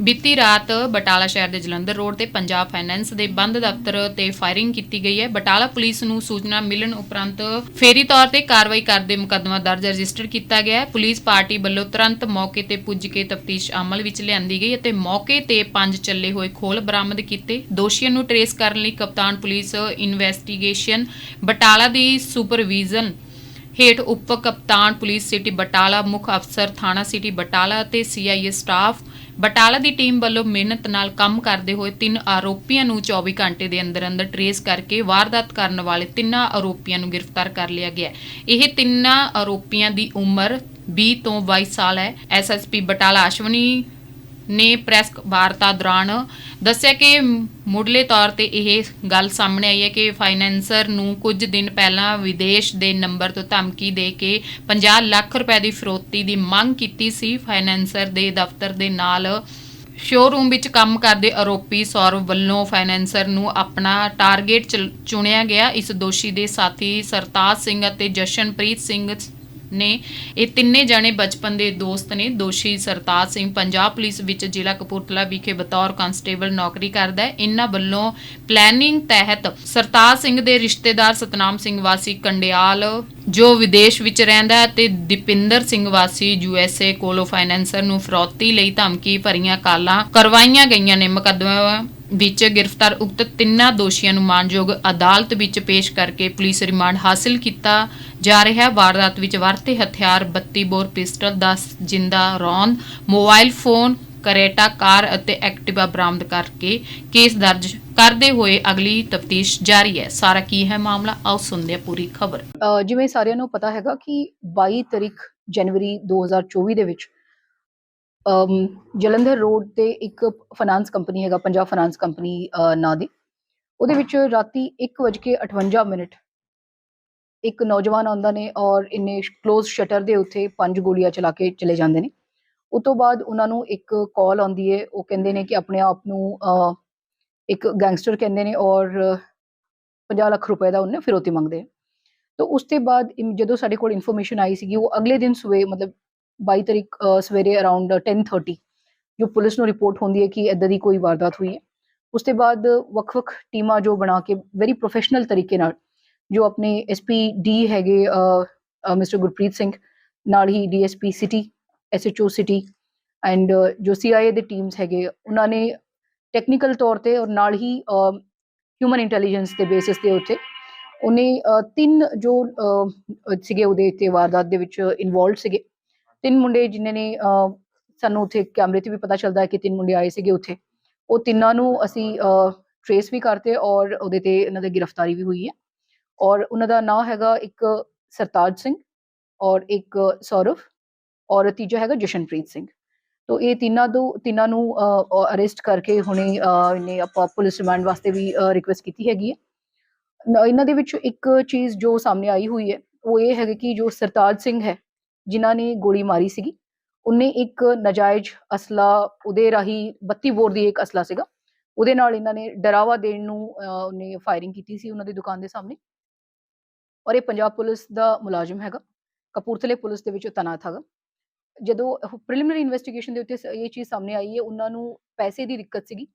ਬੀਤੀ ਰਾਤ ਬਟਾਲਾ ਸ਼ਹਿਰ ਦੇ ਜਲੰਧਰ ਰੋਡ ਤੇ ਪੰਜਾਬ ਫਾਈਨੈਂਸ ਦੇ ਬੰਦ ਦਫ਼ਤਰ ਤੇ ਫਾਇਰਿੰਗ ਕੀਤੀ ਗਈ ਹੈ। ਬਟਾਲਾ ਪੁਲਿਸ ਨੂੰ ਸੂਚਨਾ ਮਿਲਣ ਉਪਰੰਤ ਫੇਰੀ ਤੌਰ ਤੇ ਕਾਰਵਾਈ ਕਰਦੇ ਮੁਕੱਦਮਾ ਦਰਜ ਰਜਿਸਟਰ ਕੀਤਾ ਗਿਆ ਹੈ। ਪੁਲਿਸ ਪਾਰਟੀ ਵੱਲੋਂ ਤੁਰੰਤ ਮੌਕੇ ਤੇ ਪੁੱਜ ਕੇ ਤਫਤੀਸ਼ ਅਮਲ ਵਿੱਚ ਲਿਆਂਦੀ ਗਈ ਅਤੇ ਮੌਕੇ ਤੇ ਪੰਜ ਚੱਲੇ ਹੋਏ ਖੋਲ ਬਰਾਮਦ ਕੀਤੇ। ਦੋਸ਼ੀਆਂ ਨੂੰ ਟਰੇਸ ਕਰਨ ਲਈ ਕਪਤਾਨ ਪੁਲਿਸ ਇਨਵੈਸਟੀਗੇਸ਼ਨ ਬਟਾਲਾ ਦੀ ਸੁਪਰਵਿਜ਼ਨ ਹੇਠ ਉਪ ਕਪਤਾਨ ਪੁਲਿਸ ਸਿਟੀ ਬਟਾਲਾ, ਮੁੱਖ ਅਫਸਰ ਥਾਣਾ ਸਿਟੀ ਬਟਾਲਾ ਅਤੇ ਸੀਆਈਏ ਸਟਾਫ ਬਟਾਲਾ ਦੀ ਟੀਮ ਵੱਲੋਂ ਮਿਹਨਤ ਨਾਲ ਕੰਮ ਕਰਦੇ ਹੋਏ ਤਿੰਨ ਆਰੋਪੀਆਂ ਨੂੰ 24 ਘੰਟੇ ਦੇ ਅੰਦਰ ਅੰਦਰ ਟਰੇਸ ਕਰਕੇ ਵਾਰਦਾਤ ਕਰਨ ਵਾਲੇ ਤਿੰਨਾਂ ਆਰੋਪੀਆਂ ਨੂੰ ਗ੍ਰਿਫਤਾਰ ਕਰ ਲਿਆ ਗਿਆ ਇਹ ਤਿੰਨਾਂ ਆਰੋਪੀਆਂ ਦੀ ਉਮਰ 20 ਤੋਂ 22 ਸਾਲ ਹੈ। ਐਸਐਸਪੀ ਬਟਾਲਾ, ਅਸ਼ਵਨੀ ਨੇ ਪ੍ਰੈਸ ਵਾਰਤਾ ਦੌਰਾਨ ਦੱਸਿਆ ਕਿ ਮੁੱਢਲੇ ਤੌਰ ਤੇ ਇਹ ਗੱਲ ਸਾਹਮਣੇ ਆਈ ਹੈ ਕਿ ਫਾਈਨੈਂਸਰ ਨੂੰ ਕੁਝ ਦਿਨ ਪਹਿਲਾਂ ਵਿਦੇਸ਼ ਦੇ ਨੰਬਰ ਤੋਂ ਧਮਕੀ ਦੇ ਕੇ 50 ਲੱਖ ਰੁਪਏ ਦੀ ਫਰੋਤੀ ਦੀ ਮੰਗ ਕੀਤੀ ਸੀ। ਫਾਈਨੈਂਸਰ ਦੇ ਦਫ਼ਤਰ ਦੇ ਨਾਲ ਸ਼ੋਰੂਮ ਵਿੱਚ ਕੰਮ ਕਰਦੇ ਆਰੋਪੀ ਸੌਰਵ ਵੱਲੋਂ ਫਾਈਨੈਂਸਰ ਨੂੰ ਆਪਣਾ ਟਾਰਗੇਟ ਚੁਣਿਆ ਗਿਆ। ਇਸ ਦੋਸ਼ੀ ਦੇ ਸਾਥੀ ਸਰਤਾਜ ਸਿੰਘ ਅਤੇ ਜਸ਼ਨਪ੍ਰੀਤ ਸਿੰਘ ਨੇ ਇਹ ਤਿੰਨੇ ਜਣੇ ਬਚਪਨ ਦੇ ਦੋਸਤ ਨੇ। ਦੋਸ਼ੀ ਸਰਤਾਜ ਸਿੰਘ ਪੰਜਾਬ ਪੁਲਿਸ ਵਿੱਚ ਜ਼ਿਲ੍ਹਾ ਕਪੂਰਥਲਾ ਵਿਖੇ ਬਤੌਰ ਕਾਂਸਟੇਬਲ ਨੌਕਰੀ ਕਰਦਾ ਹੈ। ਇਹਨਾਂ ਵੱਲੋਂ ਪਲੈਨਿੰਗ ਤਹਿਤ ਸਰਤਾਜ ਸਿੰਘ ਦੇ ਰਿਸ਼ਤੇਦਾਰ ਸਤਨਾਮ ਸਿੰਘ ਵਾਸੀ ਕੰਡਿਆਲ, ਜੋ ਵਿਦੇਸ਼ ਵਿੱਚ ਰਹਿੰਦਾ ਹੈ ਤੇ ਦੀਪਿੰਦਰ ਸਿੰਘ ਵਾਸੀ ਯੂਐਸਏ ਕੋਲੋ ਫਾਈਨੈਂਸਰ ਨੂੰ ਫਰੌਤੀ ਲਈ ਧਮਕੀ ਭਰੀਆਂ ਕਾਲਾਂ ਕਰਵਾਈਆਂ ਗਈਆਂ ਨੇ। ਮੁਕੱਦਮਾ ਵਿੱਚ ਗ੍ਰਿਫਤਾਰ ਉਕਤ ਤਿੰਨਾਂ ਦੋਸ਼ੀਆਂ ਨੂੰ ਮਾਨਯੋਗ ਅਦਾਲਤ ਵਿੱਚ ਪੇਸ਼ ਕਰਕੇ ਪੁਲਿਸ ਰਿਮਾਂਡ ਹਾਸਲ ਕੀਤਾ ਜਾ ਰਿਹਾ। ਹੈ ਵਾਰਦਾਤ ਵਿੱਚ ਵਰਤੇ ਹਥਿਆਰ 32 ਬੋਰ ਪਿਸਟਲ 10 ਜਿੰਦਾ round, mobile phone, Creta car ਅਤੇ ਐਕਟਿਵਾ ਬਰਾਮਦ ਕਰਕੇ ਕੇਸ ਦਰਜ ਕਰਦੇ ਹੋਏ ਅਗਲੀ ਤਫਤੀਸ਼ ਜਾਰੀ ਹੈ। ਸਾਰਾ ਕੀ ਹੈ ਮਾਮਲਾ? ਆਓ ਸੁਣਦੇ ਹਾਂ ਪੂਰੀ ਖਬਰ। ਜਿਵੇਂ ਸਾਰਿਆਂ ਨੂੰ ਪਤਾ ਹੈਗਾ ਕਿ 22 ਤਰੀਕ ਜਨਵਰੀ 2024 ਦੇ ਵਿੱਚ ਜਲੰਧਰ ਰੋਡ ਤੇ ਇੱਕ ਫਾਈਨਾਂਸ ਕੰਪਨੀ ਹੈਗਾ, ਪੰਜਾਬ ਫਾਈਨਾਂਸ ਕੰਪਨੀ ਨਾਂ ਦੀ। ਉਹਦੇ ਵਿੱਚ ਰਾਤੀ 1:58 ਮਿੰਟ ਇੱਕ ਨੌਜਵਾਨ ਆਉਂਦਾ ਨੇ ਔਰ ਇੰਨੇ ক্লোਜ਼ ਸ਼ਟਰ ਦੇ ਉੱਤੇ ਪੰਜ ਗੋਲੀਆਂ ਚਲਾ ਕੇ ਚਲੇ ਜਾਂਦੇ ਨੇ। ਉਸ ਤੋਂ ਬਾਅਦ ਉਹਨਾਂ ਨੂੰ ਇੱਕ ਕਾਲ ਆਉਂਦੀ ਹੈ ਉਹ ਕਹਿੰਦੇ ਨੇ ਕਿ ਆਪਣੇ ਆਪ ਨੂੰ ਇੱਕ ਗੈਂਗਸਟਰ ਕਹਿੰਦੇ ਨੇ ਔਰ 50 ਲੱਖ ਰੁਪਏ ਦਾ ਉਹਨੇ ਫਿਰੋਤੀ ਮੰਗਦੇ ਆ। ਤਾਂ ਉਸ ਤੋਂ ਬਾਅਦ ਜਦੋਂ ਸਾਡੇ ਕੋਲ ਇਨਫੋਰਮੇਸ਼ਨ ਆਈ ਸੀਗੀ, ਉਹ ਅਗਲੇ ਦਿਨ ਸਵੇ ਮਤਲਬ 22 ਤਰੀਕ ਸਵੇਰੇ ਅਰਾਊਂਡ 10:30 ਜੋ ਪੁਲਿਸ ਨੂੰ ਰਿਪੋਰਟ ਹੁੰਦੀ ਹੈ ਕਿ ਇਦਾਂ ਦੀ ਕੋਈ ਵਾਰਦਾਤ ਹੋਈ ਹੈ। ਉਸ ਤੋਂ ਬਾਅਦ ਵੱਖ-ਵੱਖ ਟੀਮਾਂ ਜੋ ਬਣਾ ਕੇ ਵੈਰੀ ਪ੍ਰੋਫੈਸ਼ਨਲ ਤਰੀਕੇ ਨਾਲ ਜੋ ਆਪਣੇ ਐਸਪੀ ਡੀ ਹੈਗੇ ਮਿਸਟਰ ਗੁਰਪ੍ਰੀਤ ਸਿੰਘ, ਨਾਲ ਹੀ DSP city SHO city and ਜੋ ਸੀਆਈਏ ਦੇ ਟੀਮਸ ਹੈਗੇ, ਉਹਨਾਂ ਨੇ ਟੈਕਨੀਕਲ ਤੌਰ ਤੇ ਔਰ ਨਾਲ ਹੀ ਹਿਊਮਨ ਇੰਟੈਲੀਜੈਂਸ ਦੇ ਬੇਸਿਸ 'ਤੇ ਉੱਤੇ ਉਹਨੇ ਤਿੰਨ ਜੋ ਸੀਗੇ ਉਹਦੇ ਤੇ ਵਾਰਦਾਤ ਦੇ ਵਿੱਚ ਇਨਵੋਲਡ ਸੀਗੇ। ਤਿੰਨ ਮੁੰਡੇ ਜਿਨ੍ਹਾਂ ਨੇ ਸਾਨੂੰ ਉੱਥੇ ਕੈਮਰੇ ਤੇ ਵੀ ਪਤਾ ਚੱਲਦਾ ਹੈ ਕਿ ਤਿੰਨ ਮੁੰਡੇ ਆਏ ਸੀਗੇ ਉੱਥੇ। ਉਹ ਤਿੰਨਾਂ ਨੂੰ ਅਸੀਂ ਟਰੇਸ ਵੀ ਕਰਤੇ ਔਰ ਉਹਦੇ ਤੇ ਇਹਨਾਂ ਦੀ ਗ੍ਰਿਫਤਾਰੀ ਵੀ ਹੋਈ ਹੈ। ਔਰ ਉਹਨਾਂ ਦਾ ਨਾਮ ਹੈਗਾ ਇੱਕ ਸਰਤਾਜ ਸਿੰਘ ਔਰ ਇੱਕ ਸੌਰਵ ਔਰ ਤੀਜਾ ਹੈਗਾ ਜਸ਼ਨਪ੍ਰੀਤ ਸਿੰਘ। ਤੋ ਇਹ ਤਿੰਨਾਂ ਦੋ, ਤਿੰਨਾਂ ਨੂੰ ਅਰੈਸਟ ਕਰਕੇ ਹੁਣੇ ਇਹਨੇ ਆਪਾਂ ਪੁਲਿਸ ਰਿਮਾਂਡ ਵਾਸਤੇ ਵੀ ਰਿਕੁਐਸਟ ਕੀਤੀ ਹੈਗੀ ਹੈ। ਇਹਨਾਂ ਦੇ ਵਿੱਚ ਇੱਕ ਚੀਜ਼ ਜੋ ਸਾਹਮਣੇ ਆਈ ਹੋਈ ਹੈ, ਉਹ ਇਹ ਹੈ ਕਿ ਜੋ ਸਰਤਾਜ ਸਿੰਘ ਹੈ ਜਿਨ੍ਹਾਂ ਨੇ ਗੋਲੀ ਮਾਰੀ ਸੀਗੀ, ਉਹਨੇ ਇੱਕ ਨਜਾਇਜ਼ ਅਸਲਾ, ਉਹਦੇ ਰਾਹੀਂ 32 ਬੋਰ ਦੀ ਇੱਕ ਅਸਲਾ ਸੀਗਾ। ਉਹਦੇ ਨਾਲ ਇਹਨਾਂ ਨੇ ਡਰਾਵਾ ਦੇਣ ਨੂੰ ਉਹਨੇ ਫਾਇਰਿੰਗ ਕੀਤੀ ਸੀ ਉਹਨਾਂ ਦੀ ਦੁਕਾਨ ਦੇ ਸਾਹਮਣੇ। ਔਰ ਇਹ ਪੰਜਾਬ ਪੁਲਿਸ ਦਾ ਮੁਲਾਜ਼ਮ ਹੈਗਾ। ਕਪੂਰਥਲੇ ਪੁਲਿਸ ਦੇ ਵਿੱਚ ਤੈਨਾਤ ਹੈਗਾ। ਜਦੋਂ ਪ੍ਰੀਲਿਮਿਨਰੀ ਇਨਵੈਸਟੀਗੇਸ਼ਨ ਦੇ ਉੱਤੇ ਇਹ ਚੀਜ਼ ਸਾਹਮਣੇ ਆਈ ਹੈ, ਉਹਨਾਂ ਨੂੰ ਪੈਸੇ ਦੀ ਦਿੱਕਤ ਸੀਗੀ।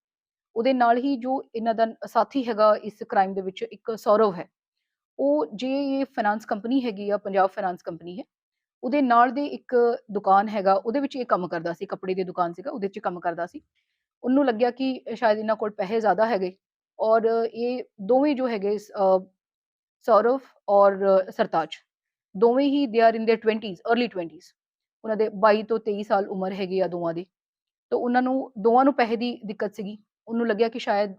ਉਹਦੇ ਨਾਲ ਹੀ ਜੋ ਇਹਨਾਂ ਦਾ ਸਾਥੀ ਹੈਗਾ ਇਸ ਕ੍ਰਾਈਮ ਦੇ ਵਿੱਚ ਇੱਕ ਸੌਰਵ ਹੈ। ਉਹ ਜੇ ਇਹ ਫਾਈਨਾਂਸ ਕੰਪਨੀ ਹੈਗੀ ਆ, ਪੰਜਾਬ ਫਾਈਨਾਂਸ ਕੰਪਨੀ ਹੈ ਉਹਦੇ ਨਾਲ ਦੇ ਇੱਕ ਦੁਕਾਨ ਹੈਗਾ, ਉਹਦੇ ਵਿੱਚ ਇਹ ਕੰਮ ਕਰਦਾ ਸੀ, ਕੱਪੜੇ ਦੀ ਦੁਕਾਨ ਸੀਗਾ, ਉਹਦੇ 'ਚ ਕੰਮ ਕਰਦਾ ਸੀ। ਉਹਨੂੰ ਲੱਗਿਆ ਕਿ ਸ਼ਾਇਦ ਇਹਨਾਂ ਕੋਲ ਪੈਸੇ ਜ਼ਿਆਦਾ ਹੈਗੇ ਔਰ ਇਹ ਦੋਵੇਂ ਜੋ ਹੈਗੇ ਸੌਰਵ ਔਰ ਸਰਤਾਜ, ਦੋਵੇਂ ਹੀ ਦੇ ਆਰ ਇਨ ਦੇ 20s अर्ਲੀ 20s ਉਹਨਾਂ ਦੇ 22 ਤੋਂ 23 ਸਾਲ ਉਮਰ ਹੈਗੀ ਆ ਦੋਵਾਂ ਦੀ। ਤਾਂ ਉਹਨਾਂ ਨੂੰ, ਦੋਵਾਂ ਨੂੰ ਪੈਸੇ ਦੀ ਦਿੱਕਤ ਸੀਗੀ। ਉਹਨੂੰ ਲੱਗਿਆ ਕਿ ਸ਼ਾਇਦ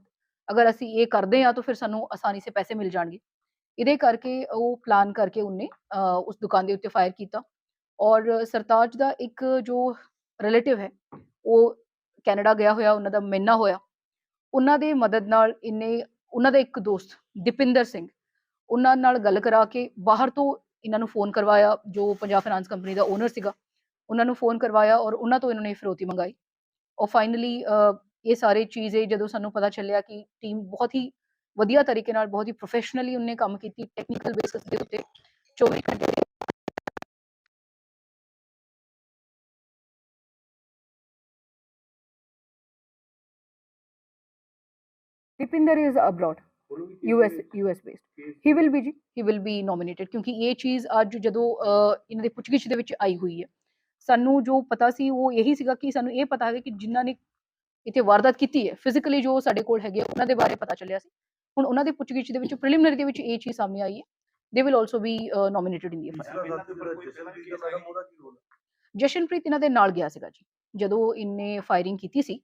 ਅਗਰ ਅਸੀਂ ਇਹ ਕਰਦੇ ਆ ਤਾਂ ਫਿਰ ਸਾਨੂੰ ਆਸਾਨੀ ਸੇ ਪੈਸੇ ਮਿਲ ਜਾਣਗੇ। ਇਹਦੇ ਕਰਕੇ ਉਹ ਪਲਾਨ ਕਰਕੇ ਉਹਨੇ ਉਸ ਦੁਕਾਨ ਦੇ ਉੱਤੇ ਫਾਇਰ ਕੀਤਾ। ਔਰ ਸਰਤਾਜ ਦਾ ਇੱਕ ਜੋ ਰਿਲੇਟਿਵ ਹੈ, ਉਹ ਕੈਨੇਡਾ ਗਿਆ ਹੋਇਆ, ਉਹਨਾਂ ਦਾ ਮਿੰਨਾ ਹੋਇਆ। ਉਹਨਾਂ ਦੇ ਮਦਦ ਨਾਲ ਇਹਨੇ ਉਹਨਾਂ ਦਾ ਇੱਕ ਦੋਸਤ ਦੀਪਿੰਦਰ ਸਿੰਘ, ਉਹਨਾਂ ਨਾਲ ਗੱਲ ਕਰਾ ਕੇ ਬਾਹਰ ਤੋਂ ਇਹਨਾਂ ਨੂੰ ਫੋਨ ਕਰਵਾਇਆ, ਜੋ ਪੰਜਾਬ ਫਾਈਨਾਂਸ ਕੰਪਨੀ ਦਾ ਓਨਰ ਸੀਗਾ। ਉਹਨਾਂ ਨੂੰ ਫੋਨ ਕਰਵਾਇਆ ਔਰ ਉਹਨਾਂ ਤੋਂ ਇਹਨਾਂ ਨੇ ਫਿਰੋਤੀ ਮੰਗਾਈ। ਔਰ ਫਾਈਨਲੀ ਇਹ ਸਾਰੇ ਚੀਜ਼ੇ ਜਦੋਂ ਸਾਨੂੰ ਪਤਾ ਚੱਲਿਆ ਕਿ ਟੀਮ ਬਹੁਤ ਹੀ ਵਧੀਆ ਤਰੀਕੇ ਨਾਲ, ਬਹੁਤ ਹੀ ਪ੍ਰੋਫੈਸ਼ਨਲੀ ਉਹਨੇ ਕੰਮ ਕੀਤੀ ਟੈਕਨੀਕਲ ਬੇਸਿਸ ਦੇ ਉੱਤੇ 24 ਘੰਟੇ Dipinder is abroad, US US based. He will be ਜੀ। He will be nominated ਕਿਉਂਕਿ ਇਹ ਚੀਜ਼ ਅੱਜ ਜਦੋਂ ਇਹਨਾਂ ਦੇ ਪੁੱਛਗਿੱਛ ਦੇ ਵਿੱਚ ਆਈ ਹੋਈ ਹੈ। ਸਾਨੂੰ ਜੋ ਪਤਾ ਸੀ ਉਹ ਇਹੀ ਸੀਗਾ ਕਿ ਸਾਨੂੰ ਇਹ ਪਤਾ ਹੈ ਕਿ ਜਿਨ੍ਹਾਂ ਨੇ ਇੱਥੇ ਵਾਰਦਾਤ ਕੀਤੀ ਹੈ ਫਿਜ਼ੀਕਲੀ ਜੋ ਸਾਡੇ ਕੋਲ ਹੈਗੇ ਉਹਨਾਂ ਦੇ ਬਾਰੇ ਪਤਾ ਚੱਲਿਆ ਸੀ। ਹੁਣ ਉਹਨਾਂ ਦੇ ਪੁੱਛਗਿੱਛ ਦੇ ਵਿੱਚ ਪ੍ਰੀਲਿਮਿਨਰੀ ਦੇ ਵਿੱਚ ਇਹ ਚੀਜ਼ ਸਾਹਮਣੇ ਆਈ ਹੈ। They will also be nominated in the FIR ਹੈ? ਜਸ਼ਨਪ੍ਰੀਤ ਇਹਨਾਂ ਦੇ ਨਾਲ ਗਿਆ ਸੀਗਾ ਜੀ। ਜਦੋਂ ਇਹਨੇ ਫਾਇਰਿੰਗ ਕੀਤੀ ਸੀ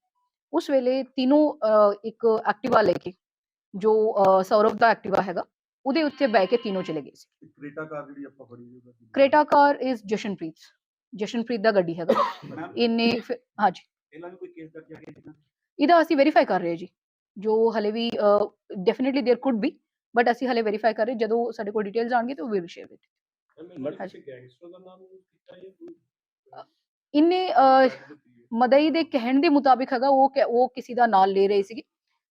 ਉਸ ਵੇਲੇ ਤਿੰਨੋਂ ਅਹ, ਇੱਕ ਐਕਟਿਵਾ ਲੈ ਕੇ ਜੋ ਅਹ, ਸੌਰਵ ਦਾ ਐਕਟਿਵਾ ਹੈਗਾ ਉਹਦੇ ਉੱਤੇ ਬੈ ਕੇ ਤਿੰਨੋਂ ਚਲੇ ਗਏ ਸੀ ਇੱਕ ਕ੍ਰੇਟਾ ਕਾਰ ਜਿਹੜੀ ਆਪਾਂ ਫੜੀ ਸੀ ਉਹਦਾ ਕੀ ਨਾਮ? Creta car is Jashanpreet Jashanpreet ਦਾ ਗੱਡੀ ਹੈਗਾ ਇਹਨੇ ਫਿਰ- ਹਾਂਜੀ ਇਹਨਾਂ ਨੂੰ ਕੋਈ ਕੇਸ ਦਰਜ ਹੈ ਕਿ ਇਹਦਾ ਅਸੀਂ ਵੈਰੀਫਾਈ ਕਰ ਰਹੇ ਹਾਂ ਜੀ ਜੋ ਹਲੇ ਵੀ definitely there could be but ਅਸੀਂ ਹਲੇ ਵੈਰੀਫਾਈ ਕਰ ਰਹੇ ਜਦੋਂ ਸਾਡੇ ਕੋਲ ਡਿਟੇਲਸ ਆਣਗੇ ਤਾਂ ਵੀ ਵਿਲ ਸ਼ੇਅਰ ਇਟ ਕਿਸੇ ਗੈਂਗਸਟਰ ਦਾ ਨਾਮ ਕੀਤਾ ਜਾਂ ਕੋਈ ਇਹਨੇ ਅਹ, ਮਦਈ ਦੇ ਕਹਿਣ ਦੇ ਮੁਤਾਬਿਕ ਹੈਗਾ ਉਹ ਉਹ ਕਿਸੇ ਦਾ ਨਾਮ ਲੈ ਰਹੇ ਸੀਗੇ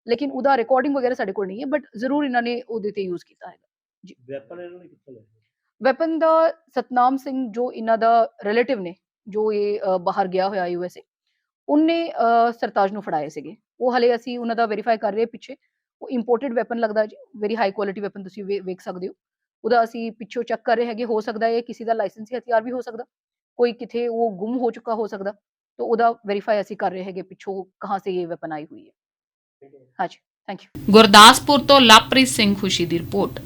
ਲੇਕਿਨ ਉਹਦਾ ਰਿਕਾਰਡਿੰਗ ਵਗੈਰਾ ਸਾਡੇ ਕੋਲ ਨਹੀਂ ਹੈ ਬਟ ਜ਼ਰੂਰ ਇਹਨਾਂ ਨੇ ਉਹਦੇ ਤੇ ਯੂਜ਼ ਕੀਤਾ ਹੈਗਾ। ਵੈਪਨ ਇਹਨਾਂ ਨੇ ਕਿੱਥੋਂ ਲਿਆ? ਵੈਪਨ ਦਾ ਸਤਨਾਮ ਸਿੰਘ ਜੋ ਇਹਨਾਂ ਦਾ ਰਿਲੇਟਿਵ ਨੇ ਜੋ ਇਹ ਬਾਹਰ ਗਿਆ ਹੋਇਆ ਯੂਐਸਏ ਉਹਨੇ ਸਰਤਾਜ ਨੂੰ ਫੜਾਏ ਸੀਗੇ। ਉਹ ਹਲੇ ਅਸੀਂ ਉਹਨਾਂ ਦਾ ਵੈਰੀਫਾਈ ਕਰ ਰਹੇ ਪਿੱਛੇ। ਉਹ ਇੰਪੋਰਟਡ ਵੈਪਨ ਲੱਗਦਾ ਜੀ ਵੈਰੀ ਹਾਈ ਕੁਆਲਿਟੀ ਵੈਪਨ ਤੁਸੀਂ ਵੇਖ ਸਕਦੇ ਹੋ। ਉਹਦਾ ਅਸੀਂ ਪਿੱਛੋਂ ਚੈੱਕ ਕਰ ਰਹੇ ਹੈਗੇ ਹੋ ਸਕਦਾ ਹੈ ਕਿਸੇ ਦਾ ਲਾਇਸੈਂਸੀ ਹਥਿਆਰ ਵੀ ਹੋ ਸਕਦਾ ਕੋਈ ਕਿਥੇ ਉਹ ਗੁੰਮ ਹੋ ਚੁੱਕਾ ਹੋ ਸਕਦਾ। ਤਾਂ ਉਹਦਾ ਵੈਰੀਫਾਈ ਅਸੀਂ ਕਰ ਰਹੇ ਹੈਗੇ ਪਿੱਛੋਂ ਕਹਾਂ ਸੇ ਇਹ ਵੈਪਨ ਆਈ ਹੋਈ ਹੈ। ਹਾਂਜੀ ਥੈਂਕ ਯੂ ਗੁਰਦਾਸਪੁਰ ਤੋਂ ਲਵਪ੍ਰੀਤ ਸਿੰਘ ਖੁਸ਼ੀ ਦੀ ਰਿਪੋਰਟ।